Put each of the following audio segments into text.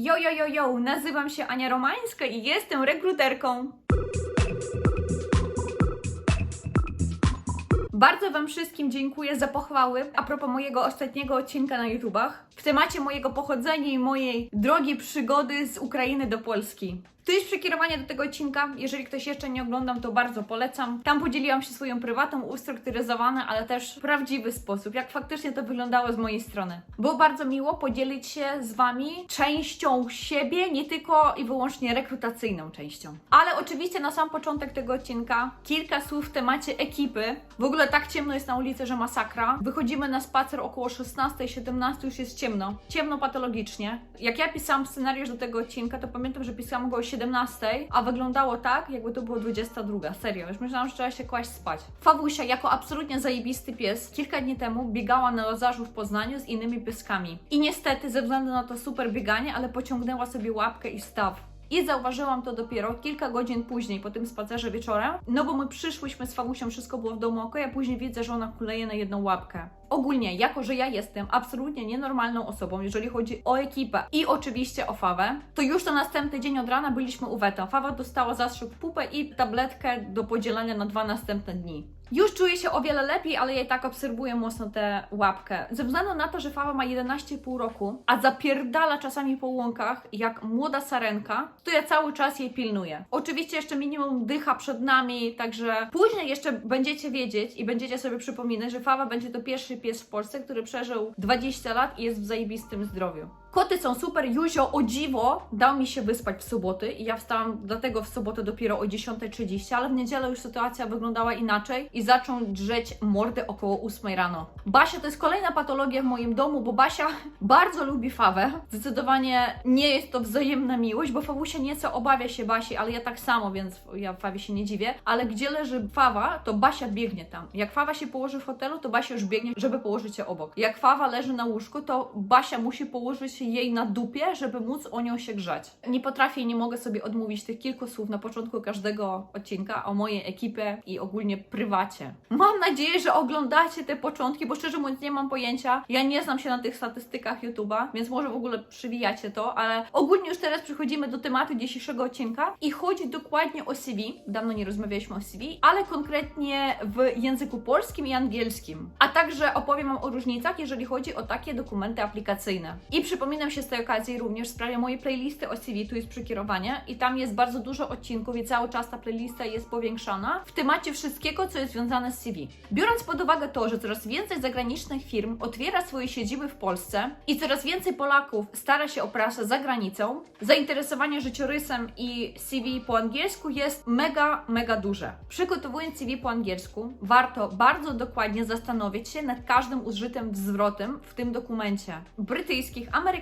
Jo, jo, jo, jo, nazywam się Ania Romańska i jestem rekruterką. Bardzo Wam wszystkim dziękuję za pochwały a propos mojego ostatniego odcinka na YouTubach w temacie mojego pochodzenia i mojej drogiej przygody z Ukrainy do Polski. Tu jest przekierowanie do tego odcinka. Jeżeli ktoś jeszcze nie oglądał, to bardzo polecam. Tam podzieliłam się swoją prywatną, ustrukturyzowaną, ale też prawdziwy sposób, jak faktycznie to wyglądało z mojej strony. Było bardzo miło podzielić się z Wami częścią siebie, nie tylko i wyłącznie rekrutacyjną częścią. Ale oczywiście na sam początek tego odcinka kilka słów w temacie ekipy. W ogóle tak ciemno jest na ulicy, że masakra. Wychodzimy na spacer około 16-17, już jest ciemno. Ciemno patologicznie. Jak ja pisałam scenariusz do tego odcinka, to pamiętam, że pisałam go o 17, a wyglądało tak, jakby to było 22. Serio, już myślałam, że trzeba się kłaść spać. Fawusia, jako absolutnie zajebisty pies, kilka dni temu biegała na Lazarzu w Poznaniu z innymi pieskami. I niestety, ze względu na to super bieganie, ale pociągnęła sobie łapkę i staw. I zauważyłam to dopiero kilka godzin później, po tym spacerze wieczorem, no bo my przyszłyśmy z Fawusią, wszystko było w domu ok, a później widzę, że ona kuleje na jedną łapkę. Ogólnie, jako że ja jestem absolutnie nienormalną osobą, jeżeli chodzi o ekipę i oczywiście o Fawę, to już to następny dzień od rana byliśmy u Weta. Fawa dostała zastrzyk pupę i tabletkę do podzielenia na dwa następne dni. Już czuję się o wiele lepiej, ale i tak obserwuję mocno tę łapkę. Ze względu na to, że Fawa ma 11,5 roku, a zapierdala czasami po łąkach jak młoda sarenka, to ja cały czas jej pilnuję. Oczywiście jeszcze minimum dycha przed nami, także później jeszcze będziecie wiedzieć i będziecie sobie przypominać, że Fawa będzie to pierwszy pies w Polsce, który przeżył 20 lat i jest w zajebistym zdrowiu. Koty są super. Juzio o dziwo dał mi się wyspać w soboty i ja wstałam dlatego w sobotę dopiero o 10.30, ale w niedzielę już sytuacja wyglądała inaczej i zaczął drzeć mordę około 8 rano. Basia to jest kolejna patologia w moim domu, bo Basia bardzo lubi Fawę. Zdecydowanie nie jest to wzajemna miłość, bo Fawusia nieco obawia się Basi, ale ja tak samo, więc ja Fawie się nie dziwię. Ale gdzie leży Fawa, to Basia biegnie tam. Jak Fawa się położy w hotelu, to Basia już biegnie, żeby położyć się obok. Jak Fawa leży na łóżku, to Basia musi położyć się jej na dupie, żeby móc o nią się grzać. Nie potrafię i nie mogę sobie odmówić tych kilku słów na początku każdego odcinka o mojej ekipie i ogólnie prywacie. Mam nadzieję, że oglądacie te początki, bo szczerze mówiąc nie mam pojęcia. Ja nie znam się na tych statystykach YouTube'a, więc może w ogóle przywijacie to, ale ogólnie już teraz przechodzimy do tematu dzisiejszego odcinka i chodzi dokładnie o CV. Dawno nie rozmawialiśmy o CV, ale konkretnie w języku polskim i angielskim. A także opowiem Wam o różnicach, jeżeli chodzi o takie dokumenty aplikacyjne. I przypominam się z tej okazji również w sprawie mojej playlisty o CV, tu jest przekierowanie i tam jest bardzo dużo odcinków i cały czas ta playlista jest powiększana w temacie wszystkiego, co jest związane z CV. Biorąc pod uwagę to, że coraz więcej zagranicznych firm otwiera swoje siedziby w Polsce i coraz więcej Polaków stara się o pracę za granicą, zainteresowanie życiorysem i CV po angielsku jest mega, mega duże. Przygotowując CV po angielsku, warto bardzo dokładnie zastanowić się nad każdym użytym zwrotem w tym dokumencie. Brytyjskich, amerykańskich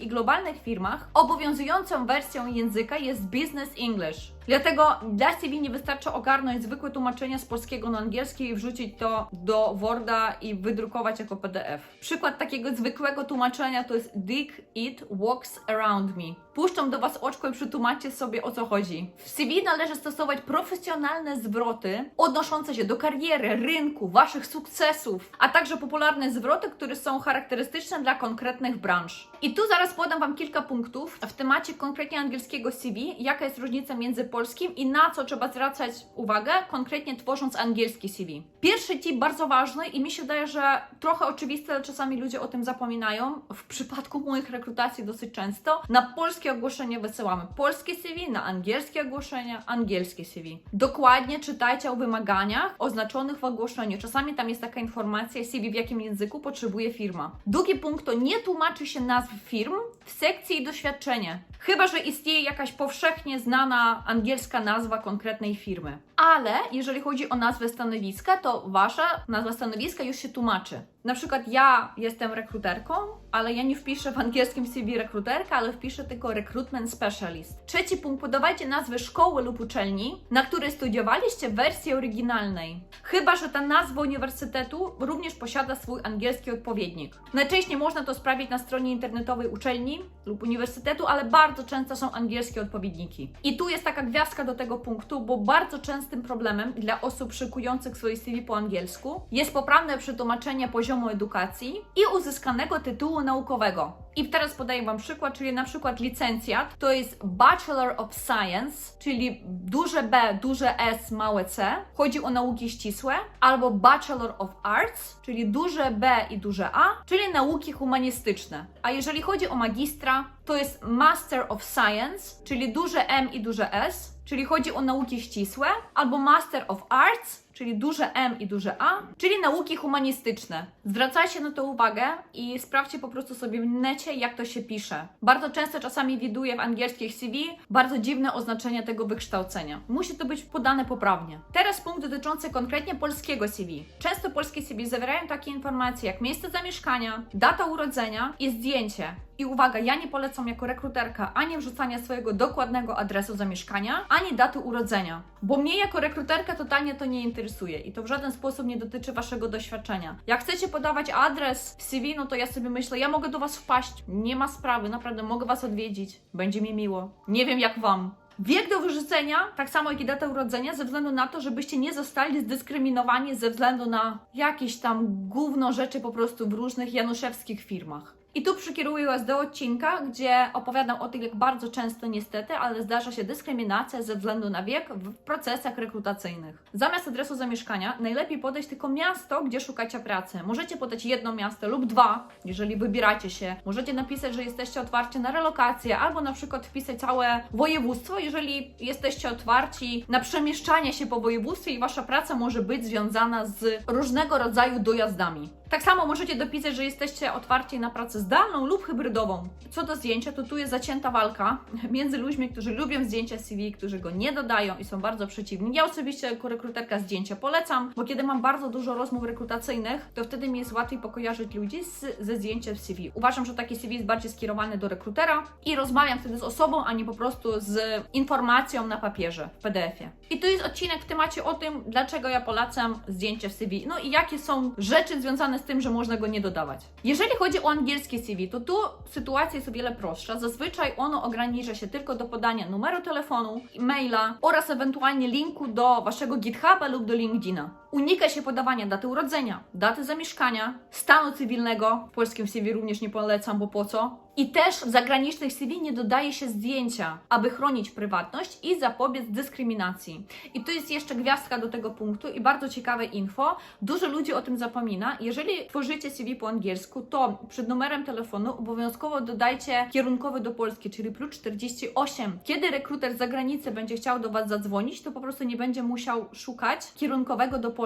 i globalnych firmach obowiązującą wersją języka jest Business English. Dlatego dla CV nie wystarczy ogarnąć zwykłe tłumaczenia z polskiego na angielski i wrzucić to do Worda i wydrukować jako PDF. Przykład takiego zwykłego tłumaczenia to jest Dick It Walks Around Me. Puszczam do Was oczko i przetłumaczcie sobie o co chodzi. W CV należy stosować profesjonalne zwroty odnoszące się do kariery, rynku, Waszych sukcesów, a także popularne zwroty, które są charakterystyczne dla konkretnych branż. I tu zaraz podam Wam kilka punktów w temacie konkretnie angielskiego CV, jaka jest różnica między polskim i na co trzeba zwracać uwagę, konkretnie tworząc angielski CV. Pierwszy tip bardzo ważny i mi się wydaje, że trochę oczywisty, ale czasami ludzie o tym zapominają. W przypadku moich rekrutacji dosyć często na polskie ogłoszenie wysyłamy polskie CV, na angielskie ogłoszenia angielskie CV. Dokładnie czytajcie o wymaganiach oznaczonych w ogłoszeniu. Czasami tam jest taka informacja CV w jakim języku potrzebuje firma. Drugi punkt to nie tłumaczy się nazw firm w sekcji doświadczenie. Chyba, że istnieje jakaś powszechnie znana angielska nazwa konkretnej firmy. Ale jeżeli chodzi o nazwę stanowiska, to wasza nazwa stanowiska już się tłumaczy. Na przykład ja jestem rekruterką, ale ja nie wpiszę w angielskim CV rekruterka, ale wpiszę tylko recruitment specialist. Trzeci punkt, podawajcie nazwę szkoły lub uczelni, na której studiowaliście w wersji oryginalnej. Chyba, że ta nazwa uniwersytetu również posiada swój angielski odpowiednik. Najczęściej można to sprawdzić na stronie internetowej uczelni lub uniwersytetu, ale bardzo często są angielskie odpowiedniki. I tu jest taka gwiazdka do tego punktu, bo bardzo częstym problemem dla osób szykujących swoje CV po angielsku jest poprawne przetłumaczenie poziomu edukacji i uzyskanego tytułu naukowego. I teraz podaję Wam przykład, czyli na przykład licencjat to jest Bachelor of Science, czyli duże B, duże S, małe C. Chodzi o nauki ścisłe. Albo Bachelor of Arts, czyli duże B i duże A, czyli nauki humanistyczne. A jeżeli chodzi o magistra, to jest Master of Science, czyli duże M i duże S, czyli chodzi o nauki ścisłe, albo Master of Arts, czyli duże M i duże A, czyli nauki humanistyczne. Zwracajcie na to uwagę i sprawdźcie po prostu sobie w necie, jak to się pisze. Bardzo często czasami widuję w angielskich CV bardzo dziwne oznaczenia tego wykształcenia. Musi to być podane poprawnie. Teraz punkt dotyczący konkretnie polskiego CV. Często polskie CV zawierają takie informacje jak miejsce zamieszkania, data urodzenia i zdjęcie. I uwaga, ja nie polecam jako rekruterka ani wrzucania swojego dokładnego adresu zamieszkania, ani daty urodzenia, bo mnie jako rekruterka totalnie to nie interesuje i to w żaden sposób nie dotyczy waszego doświadczenia. Jak chcecie podawać adres w CV, no to ja sobie myślę, ja mogę do was wpaść, nie ma sprawy, naprawdę mogę was odwiedzić, będzie mi miło. Nie wiem jak wam. Wiek do wyrzucenia, tak samo jak i data urodzenia, ze względu na to, żebyście nie zostali zdyskryminowani ze względu na jakieś tam gówno rzeczy po prostu w różnych januszewskich firmach. I tu przykieruję Was do odcinka, gdzie opowiadam o tym, jak bardzo często niestety, ale zdarza się dyskryminacja ze względu na wiek w procesach rekrutacyjnych. Zamiast adresu zamieszkania najlepiej podać tylko miasto, gdzie szukacie pracy. Możecie podać jedno miasto lub dwa, jeżeli wybieracie się. Możecie napisać, że jesteście otwarci na relokację, albo na przykład wpisać całe województwo, jeżeli jesteście otwarci na przemieszczanie się po województwie i Wasza praca może być związana z różnego rodzaju dojazdami. Tak samo możecie dopisać, że jesteście otwarci na pracę zdalną lub hybrydową. Co do zdjęcia, to tu jest zacięta walka między ludźmi, którzy lubią zdjęcia CV, którzy go nie dodają i są bardzo przeciwni. Ja osobiście jako rekruterka zdjęcia polecam, bo kiedy mam bardzo dużo rozmów rekrutacyjnych, to wtedy mi jest łatwiej pokojarzyć ludzi z, ze zdjęciem CV. Uważam, że taki CV jest bardziej skierowany do rekrutera i rozmawiam wtedy z osobą, a nie po prostu z informacją na papierze w PDF-ie. I tu jest odcinek w temacie o tym, dlaczego ja polecam zdjęcie w CV. No i jakie są rzeczy związane z tym, że można go nie dodawać. Jeżeli chodzi o CV, to tu sytuacja jest o wiele prostsza. Zazwyczaj ono ogranicza się tylko do podania numeru telefonu, maila oraz ewentualnie linku do waszego GitHuba lub do LinkedIna. Unika się podawania daty urodzenia, daty zamieszkania, stanu cywilnego. W polskim CV również nie polecam, bo po co? I też w zagranicznych CV nie dodaje się zdjęcia, aby chronić prywatność i zapobiec dyskryminacji. I tu jest jeszcze gwiazdka do tego punktu i bardzo ciekawe info. Dużo ludzi o tym zapomina. Jeżeli tworzycie CV po angielsku, to przed numerem telefonu obowiązkowo dodajcie kierunkowy do Polski, czyli plus 48. Kiedy rekruter z zagranicy będzie chciał do Was zadzwonić, to po prostu nie będzie musiał szukać kierunkowego do Polski.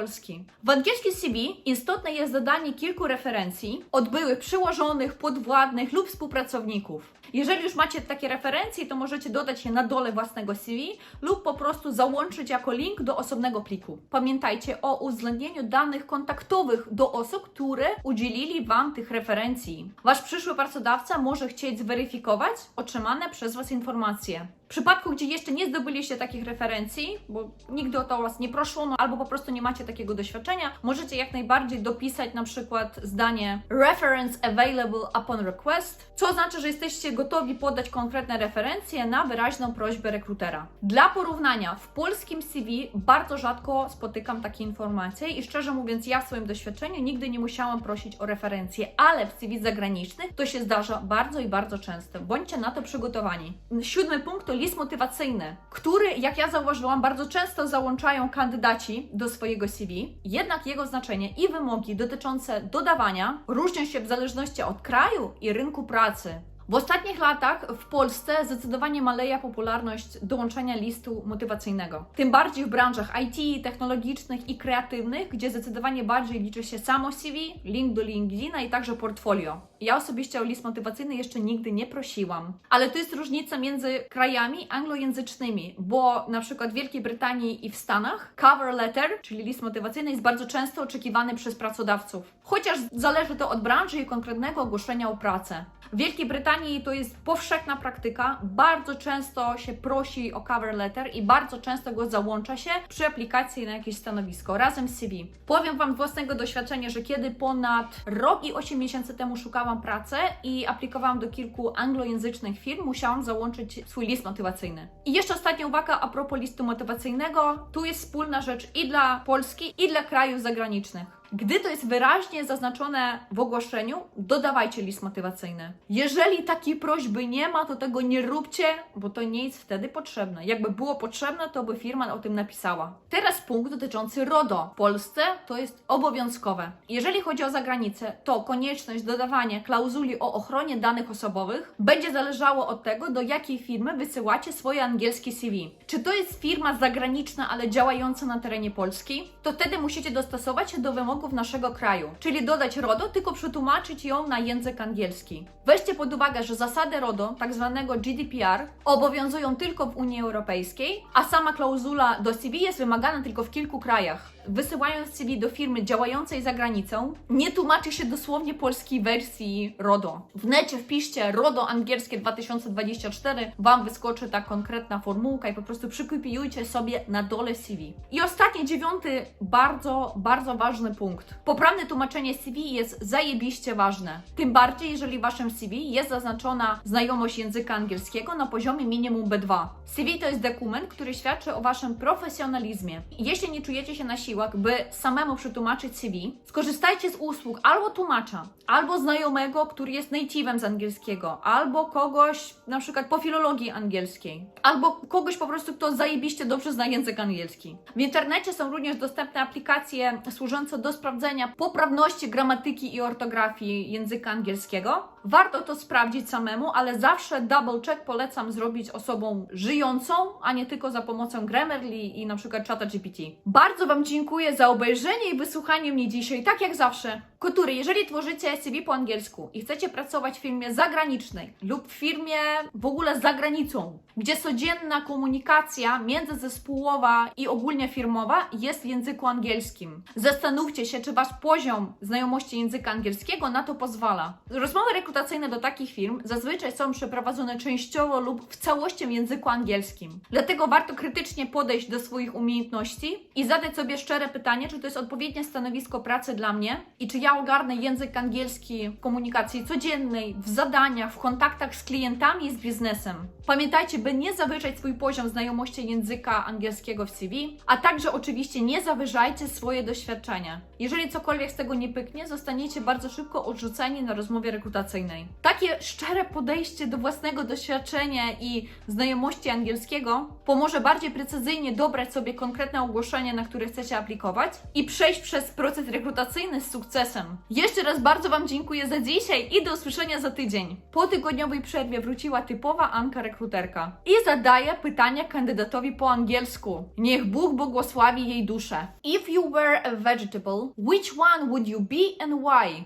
W angielskim CV istotne jest dodanie kilku referencji od byłych przełożonych, podwładnych lub współpracowników. Jeżeli już macie takie referencje, to możecie dodać je na dole własnego CV lub po prostu załączyć jako link do osobnego pliku. Pamiętajcie o uwzględnieniu danych kontaktowych do osób, które udzielili Wam tych referencji. Wasz przyszły pracodawca może chcieć zweryfikować otrzymane przez Was informacje. W przypadku, gdzie jeszcze nie zdobyliście takich referencji, bo nigdy o to Was nie proszono, albo po prostu nie macie takiego doświadczenia, możecie jak najbardziej dopisać na przykład zdanie reference available upon request, co oznacza, że jesteście gotowi podać konkretne referencje na wyraźną prośbę rekrutera. Dla porównania, w polskim CV bardzo rzadko spotykam takie informacje i szczerze mówiąc, ja w swoim doświadczeniu nigdy nie musiałam prosić o referencje, ale w CV zagranicznych to się zdarza bardzo i bardzo często. Bądźcie na to przygotowani. Siódmy punkt to list motywacyjny, który, jak ja zauważyłam, bardzo często załączają kandydaci do swojego CV, jednak jego znaczenie i wymogi dotyczące dodawania różnią się w zależności od kraju i rynku pracy. W ostatnich latach w Polsce zdecydowanie maleje popularność dołączenia listu motywacyjnego. Tym bardziej w branżach IT, technologicznych i kreatywnych, gdzie zdecydowanie bardziej liczy się samo CV, link do LinkedIna i także portfolio. Ja osobiście o list motywacyjny jeszcze nigdy nie prosiłam. Ale to jest różnica między krajami anglojęzycznymi, bo na przykład w Wielkiej Brytanii i w Stanach cover letter, czyli list motywacyjny, jest bardzo często oczekiwany przez pracodawców. Chociaż zależy to od branży i konkretnego ogłoszenia o pracę. W Wielkiej Brytanii to jest powszechna praktyka. Bardzo często się prosi o cover letter i bardzo często go załącza się przy aplikacji na jakieś stanowisko razem z CV. Powiem Wam własnego doświadczenia, że kiedy ponad rok i 8 miesięcy temu szukałam pracy i aplikowałam do kilku anglojęzycznych firm, musiałam załączyć swój list motywacyjny. I jeszcze ostatnia uwaga a propos listu motywacyjnego. Tu jest wspólna rzecz i dla Polski, i dla krajów zagranicznych. Gdy to jest wyraźnie zaznaczone w ogłoszeniu, dodawajcie list motywacyjny. Jeżeli takiej prośby nie ma, to tego nie róbcie, bo to nie jest wtedy potrzebne. Jakby było potrzebne, to by firma o tym napisała. Teraz punkt dotyczący RODO. W Polsce to jest obowiązkowe. Jeżeli chodzi o zagranicę, to konieczność dodawania klauzuli o ochronie danych osobowych będzie zależało od tego, do jakiej firmy wysyłacie swoje angielskie CV. Czy to jest firma zagraniczna, ale działająca na terenie Polski, to wtedy musicie dostosować się do wymogów naszego kraju, czyli dodać RODO, tylko przetłumaczyć ją na język angielski. Weźcie pod uwagę, że zasady RODO, tak zwanego GDPR, obowiązują tylko w Unii Europejskiej, a sama klauzula do CV jest wymagana tylko w kilku krajach. Wysyłając CV do firmy działającej za granicą, nie tłumaczy się dosłownie polskiej wersji RODO. W necie wpiszcie RODO angielskie 2024, Wam wyskoczy ta konkretna formułka i po prostu przykopiujcie sobie na dole CV. I ostatni, dziewiąty, bardzo, bardzo ważny punkt. Poprawne tłumaczenie CV jest zajebiście ważne. Tym bardziej, jeżeli w Waszym CV jest zaznaczona znajomość języka angielskiego na poziomie minimum B2. CV to jest dokument, który świadczy o Waszym profesjonalizmie. Jeśli nie czujecie się na siłach, by samemu przetłumaczyć CV, skorzystajcie z usług albo tłumacza, albo znajomego, który jest native'em z angielskiego, albo kogoś na przykład po filologii angielskiej, albo kogoś po prostu, kto zajebiście dobrze zna język angielski. W internecie są również dostępne aplikacje służące do sprawdzenia poprawności gramatyki i ortografii języka angielskiego. Warto to sprawdzić samemu, ale zawsze double check polecam zrobić osobą żyjącą, a nie tylko za pomocą Grammarly i na przykład czata GPT. Bardzo Wam dziękuję za obejrzenie i wysłuchanie mnie dzisiaj, tak jak zawsze. Kotury, jeżeli tworzycie CV po angielsku i chcecie pracować w firmie zagranicznej lub w firmie w ogóle za granicą, gdzie codzienna komunikacja międzyzespołowa i ogólnie firmowa jest w języku angielskim, zastanówcie się, czy Wasz poziom znajomości języka angielskiego na to pozwala. Rozmowy rekrutacyjne do takich firm zazwyczaj są przeprowadzone częściowo lub w całości w języku angielskim. Dlatego warto krytycznie podejść do swoich umiejętności i zadać sobie szczere pytanie, czy to jest odpowiednie stanowisko pracy dla mnie i czy ja ogarnę język angielski w komunikacji codziennej, w zadaniach, w kontaktach z klientami i z biznesem. Pamiętajcie, by nie zawyżać swój poziom znajomości języka angielskiego w CV, a także oczywiście nie zawyżajcie swoje doświadczenia. Jeżeli cokolwiek z tego nie pyknie, zostaniecie bardzo szybko odrzuceni na rozmowie rekrutacyjnej. Takie szczere podejście do własnego doświadczenia i znajomości angielskiego pomoże bardziej precyzyjnie dobrać sobie konkretne ogłoszenie, na które chcecie aplikować i przejść przez proces rekrutacyjny z sukcesem. Jeszcze raz bardzo Wam dziękuję za dzisiaj i do usłyszenia za tydzień. Po tygodniowej przerwie wróciła typowa Anka rekruterka i zadaje pytania kandydatowi po angielsku. Niech Bóg błogosławi jej duszę. If you were a vegetable, which one would you be and why?